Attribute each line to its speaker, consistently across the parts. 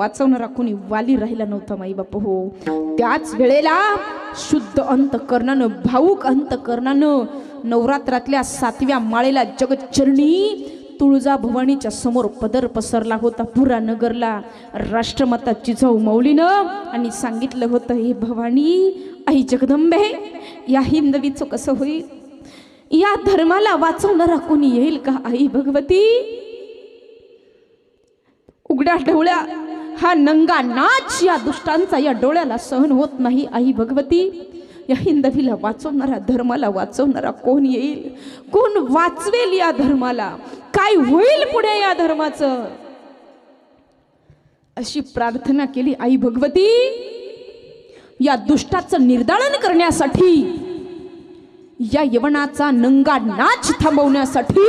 Speaker 1: वाचवणारा कोणी वाली राहिला नव्हता माई बाप हो. त्याच वेळेला शुद्ध अंतकरणानं भाऊक अंतकरणानं नवरात्रातल्या सातव्या माळेला जगचरणी तुळजा भवानीच्या समोर पदर पसरला होता पुरा नगरला. राष्ट्रमाता जिजाऊ मौलीनं आणि सांगितलं होतं हे भवानी आई जगदंबे या हिंदवीचं कसं होईल? या धर्माला वाचवणारा कोणी येईल का आई भगवती? उघड्या ढवळ्या हा नंगा नाच या दुष्टांचा या डोळ्याला सहन होत नाही आई भगवती. या हिंदवीला वाचवणारा धर्माला वाचवणारा कोण येईल? कोण वाचवेल या धर्माला? काय होईल पुढे या धर्माचं? अशी प्रार्थना केली आई भगवती. या दुष्टाचं निर्दाळन करण्यासाठी या यवनाचा नंगा नाच थांबवण्यासाठी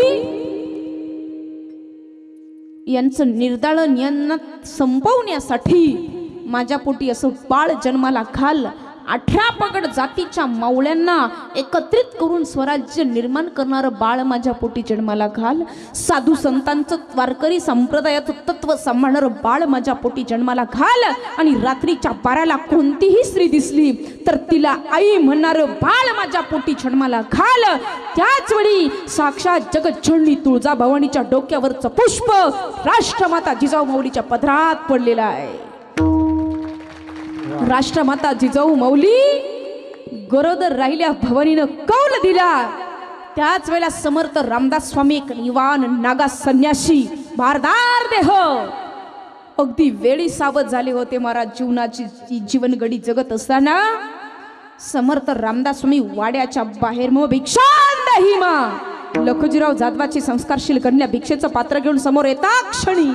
Speaker 1: यांचं निर्दाळन यांना संपवण्यासाठी माझ्या पोटी असं बाळ जन्माला घाल. अठरा पगड जातीच्या मावळ्यांना एकत्रित करून स्वराज्य निर्माण करणारं बाळ माझ्या पोटी जन्माला घाल. साधू संतांचं वारकरी संप्रदायाचं तत्व सांभाळणारं बाळ माझ्या पोटी जन्माला घाल. आणि रात्रीच्या बाराला कोणतीही स्त्री दिसली तर तिला आई म्हणणारं बाळ माझ्या पोटी जन्माला घाल. त्याच वेळी साक्षात जगज्जननी तुळजा भवानीच्या डोक्यावरचं पुष्प राष्ट्रमाता जिजाऊ माऊलीच्या पदरात पडलेलं आहे. राष्ट्रमाता जिजाऊ मौली गरोदर राहिल्या भवनीनं कौल दिला. त्याच वेळेला समर्थ रामदास स्वामी एक निवान नागा संन्यासी भारदार देह. अगदी वेळी सावध झाले होते महाराज जीवनाची जी जीवनगडी जगत असताना. समर्थ रामदास स्वामी वाड्याच्या बाहेर मग भिक्षान दही मा जाधवाची संस्कारशील कन्या भिक्षेचं पात्र घेऊन समोर येता क्षणी.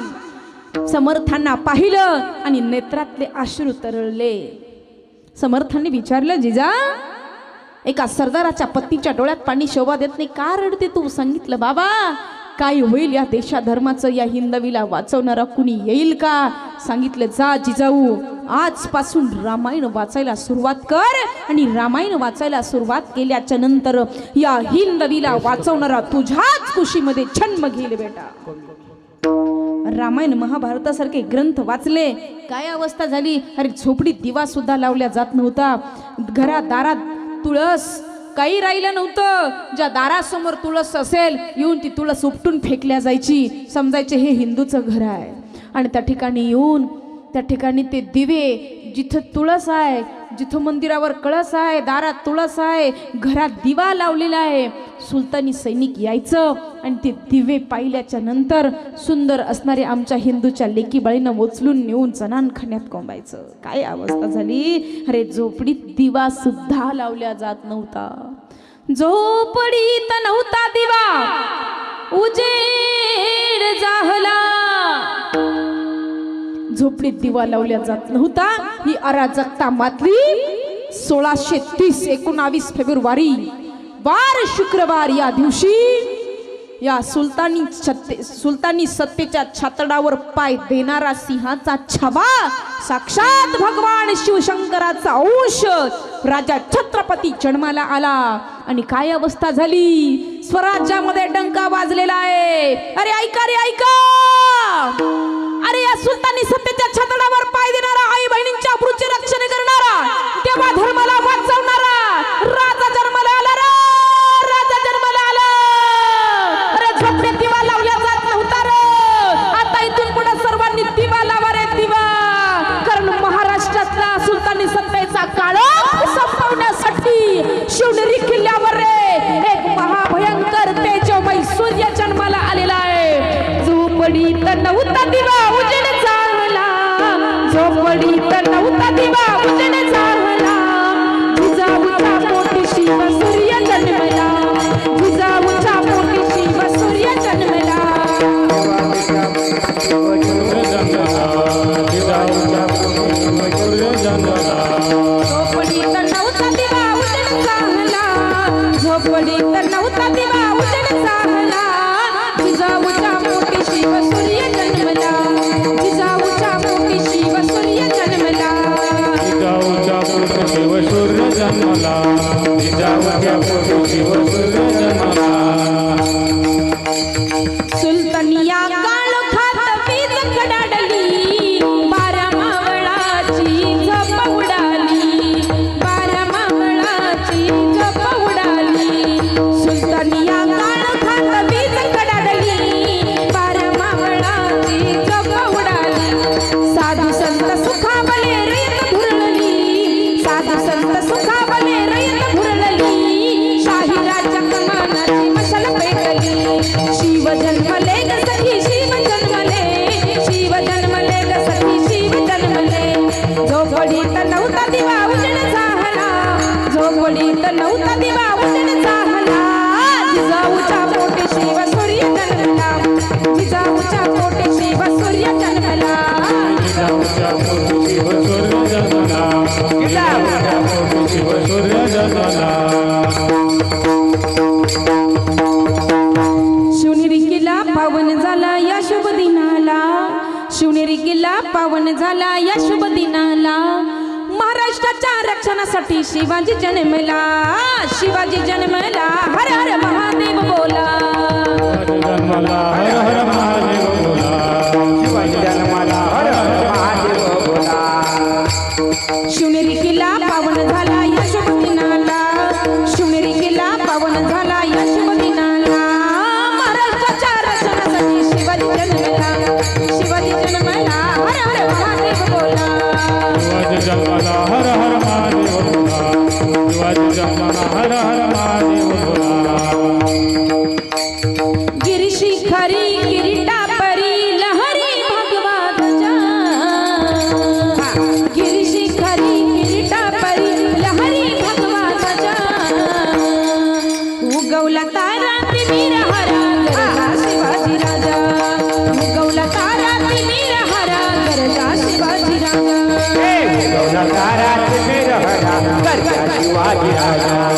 Speaker 1: समर्थांना पाहिलं आणि नेत्रातले अश्रू तरळले. समर्थांनी विचारलं जिजा एका सरदाराच्या पत्नीच्या डोळ्यात पाणी शोभा देत नाही का रडते तू सांगितलं बाबा काय होईल या देशा धर्माचं या हिंदवीला वाचवणारा कुणी येईल का? सांगितलं जा जिजाऊ आजपासून रामायण वाचायला सुरुवात कर आणि रामायण वाचायला सुरुवात केल्याच्यानंतर या हिंदवीला वाचवणारा तुझ्याच कुशीमध्ये जन्म घेईल बेटा. रामायण महाभारतासारखे ग्रंथ वाचले. काय अवस्था झाली? अरे झोपडीत दिवा सुद्धा लावल्या जात नव्हता. घरा दारात तुळस काही राहिलं नव्हतं. ज्या दारासमोर तुळस असेल येऊन ती तुळस उपटून फेकल्या जायची. समजायचे हे हिंदूचं घर आहे. आणि त्या ठिकाणी येऊन त्या ठिकाणी ते दिवे जिथं तुळस आहे जिथं मंदिरावर कळस आहे दारात तुळस आहे घरात दिवा लावलेला आहे. सुलतानी सैनिक यायचं आणि ते दिवे पाहिल्याच्या नंतर सुंदर असणारे आमच्या हिंदूच्या लेकी बाळीनं उचलून नेऊन जनान खाण्यात कोंबायचं. काय अवस्था झाली? अरे झोपडीत दिवा सुद्धा लावल्या जात नव्हता. झोपडीत नव्हता दिवा. उजेड जाहला झोपडीत दिवा लावल्या जात नव्हता. ही अराजकता मातली सोळाशे तीस एकोणावीस फेब्रुवारी वार शुक्रवार या दिवशी या सुलतानी छत्ते सुलतानी सत्तेच्या छातडावर पाय देणारा सिंहाचा छबा साक्षात भगवान शिवशंकराचा अंश राजा छत्रपती जन्माला आला. आणि काय अवस्था झाली? स्वराज्यामध्ये डंका वाजलेला आहे. अरे ऐका रे ऐका! अरे या सुलतानी सत्तेच्या छतडावर पाय देणारा आई बहिणींच्या अब्रूचे रक्षण करणारा तेव्हा धर्माला वाचवणारा दिवा शिवनेरी
Speaker 2: किल्ला पावन झाला या शुभ दिनाला. शिवनेरी किल्ला पावन झाला या शुभ दिनाला. महाराष्ट्राच्या रक्षणासाठी शिवाजी जन्मला. शिवाजी जन्मला. हर हर महादेव बोला.
Speaker 3: हर हर महादेव
Speaker 1: भाग्य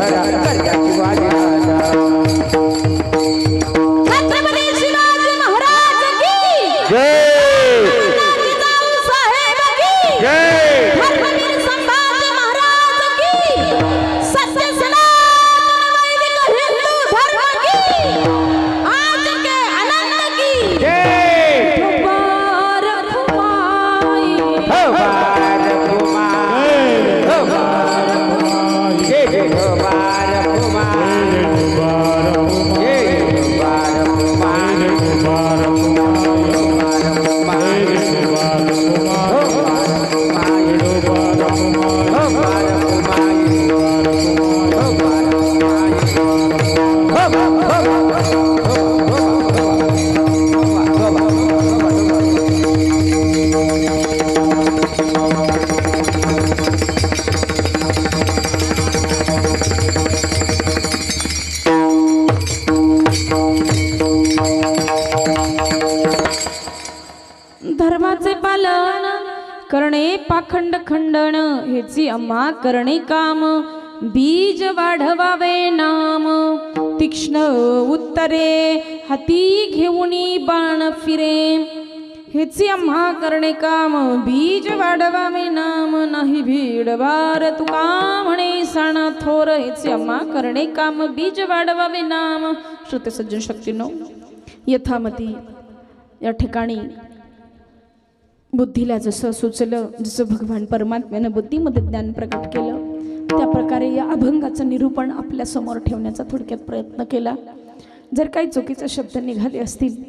Speaker 1: Caralho.
Speaker 2: धर्माचे पालन करणे पाखंड खंडन हेची अम्मा करणे काम बीज वाढवावे नाम. तीक्ष्ण उत्तरे हाती घेऊन बाण फिरे. हेची अम्हा करणे काम बीज वाढवावे नाम नाही भीड वार तुका म्हणे
Speaker 1: सण. थोर हेची अम्हा करणे काम बीज वाढवावे नाम. श्रोते सज्जन शक्तीनो यथामती या ठिकाणी बुद्धीला जसं सुचलं जसं भगवान परमात्म्यानं बुद्धीमध्ये ज्ञान प्रकट केलं त्या प्रकारे या अभंगाचं निरूपण आपल्यासमोर ठेवण्याचा थोडक्यात प्रयत्न केला. जर काही चुकीचे शब्द निघाले असतील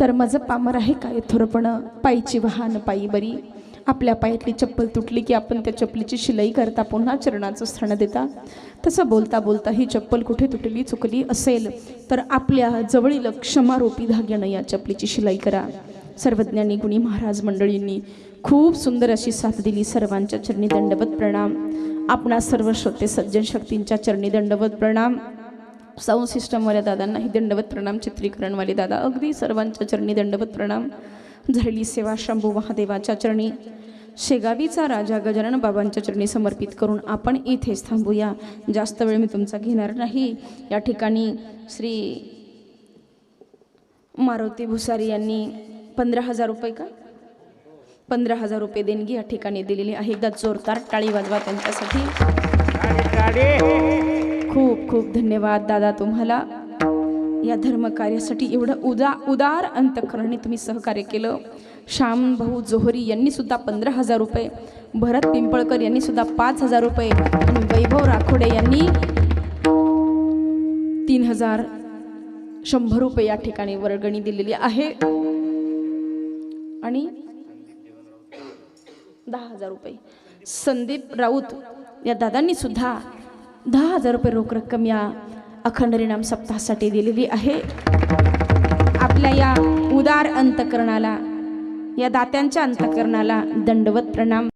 Speaker 1: तर माझं पामर आहे काय? थोरपण पायीची वाहन पायी बरी. आपल्या पायातली चप्पल तुटली की आपण त्या चपलीची शिलाई करता पुन्हा चरणाचं स्थान देता. तसं बोलता बोलता ही चप्पल कुठे तुटली चुकली असेल तर आपल्या जवळील क्षमारोपी धाग्यानं या चपलीची शिलाई करा. सर्वज्ञानी गुणी महाराज मंडळींनी खूप सुंदर अशी साथ दिली सर्वांच्या चरणी दंडवत प्रणाम. आपणा सर्व श्रोते सज्जन शक्तींच्या चरणी दंडवत प्रणाम. साऊंड सिस्टमवाल्या दादांनाही दंडवत प्रणाम चित्रीकरणवाले दादा अगदी सर्वांच्या चरणी दंडवत प्रणाम. झालेली सेवा शंभू महादेवाच्या चरणी. शेगावीचा राजा गजानन बाबांच्या चरणी समर्पित करून आपण इथेच थांबूया. जास्त वेळ मी तुमचा घेणार नाही. या ठिकाणी श्री मारुती भुसारी यांनी पंधरा हजार रुपये का? पंधरा हजार रुपये देणगी या ठिकाणी दिलेली आहे. एकदा जोरदार टाळी वाजवा त्यांच्यासाठी. खूप खूप धन्यवाद दादा तुम्हाला. या धर्मकार्यासाठी एवढं उदा उदार अंतकरणाने तुम्ही सहकार्य केलं. श्याम भाऊ जोहरी यांनी सुद्धा पंधरा हजार रुपये. भरत पिंपळकर यांनी सुद्धा पाच हजार रुपये. आणि वैभव राखोडे यांनी तीन हजार शंभर रुपये या ठिकाणी वर्गणी दिलेली आहे. आणि दहा हजार रुपये. संदीप राऊत या दादांनी सुद्धा दहा हजार रुपये रोख रक्कम या अखंड रिणाम सप्ताहासाठी दिलेली आहे. आपल्या या उदार अंतकरणाला या दात्यांच्या अंतकरणाला दंडवत प्रणाम.